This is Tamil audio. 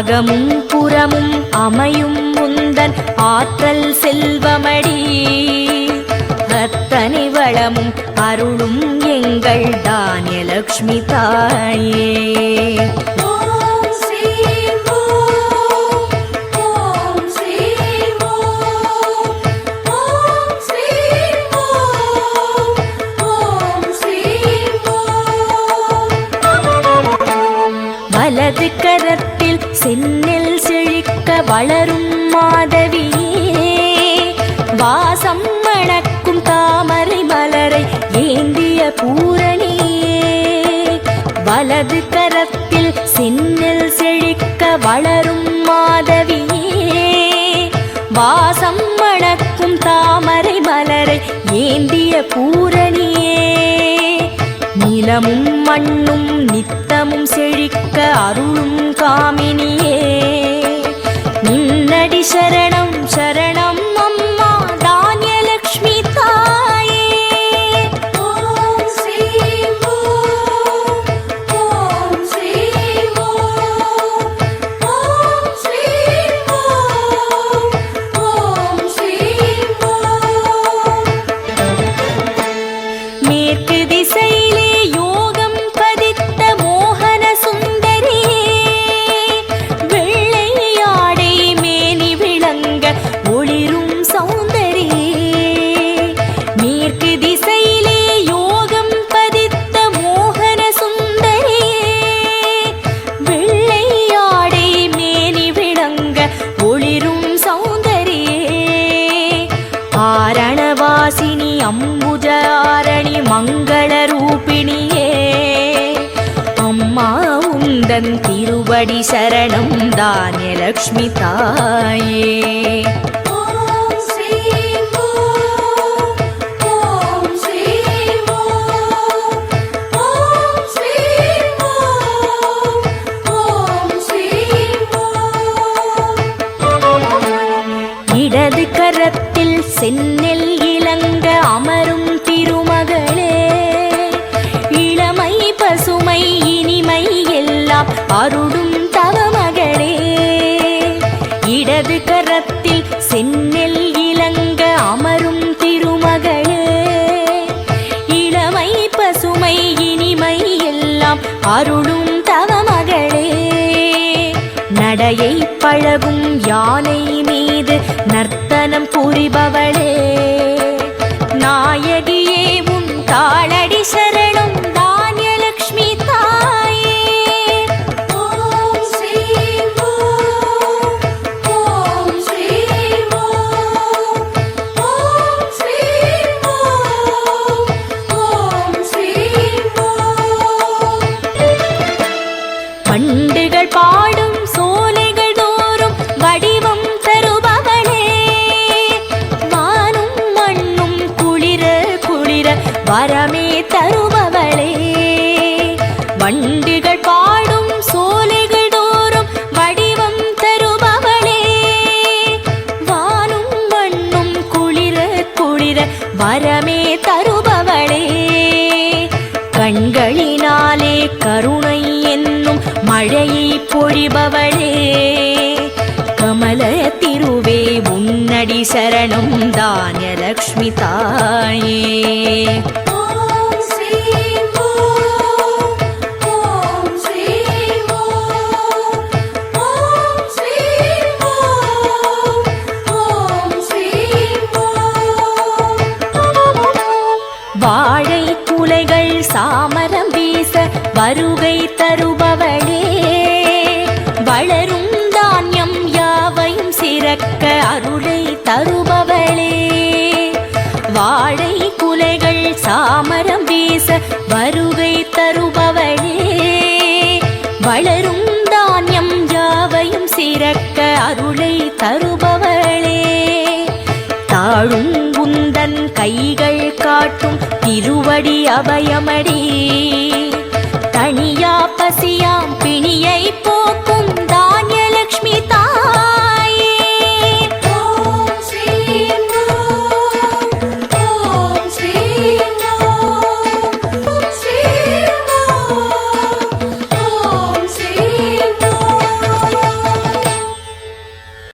அகமும் புறமும் அமையும் முந்தன் ஆற்றல் செல்வமடி. அத்தனை வளமும் அருளும் எங்கள் தானியலக்ஷ்மி தாயே. வலது சென்னில் செழிக்க வளரும் மாதவியே வாசம் மணக்கும் தாமரை மலரை ஏந்திய பூரணியே. வலது கரத்தில் சென்னில் செழிக்க வளரும் மாதவியே வாசம் மணக்கும் தாமரை மலரை ஏந்திய பூரணியே. நிலமும் மண்ணும் நித்த மிக்க அருளும் காமினியே. மங்கள ரூபிணியே அம்மா உந்தன் திருவடி சரணம் தானிய லக்ஷ்மி தாயே. அருடும் அருளும் தவமகளே. இடது கரத்தில் சென்னெல் இளங்க அமரும் திருமகளே. இளமை பசுமை இனிமை எல்லாம் அருளும் தவமகளே. நடையை பழகும் யானை மீது நர்த்தனம் புரிபவளே. நாயகி ஸ்ரீம் ஓம் வாழை குலைகள் சாமரம் வீச வருகை தருபவளே. தருபவளே. வாழை குலைகள் சாமரம் வீச வருகை தருபவளே. வளரும் தானியம் யாவையும் சிறக்க அருளை தருபவளே. தாழும் உந்தன் கைகள் காட்டும் திருவடி அபயமடி. தனியா பசியாம் பிணியை போக்கும்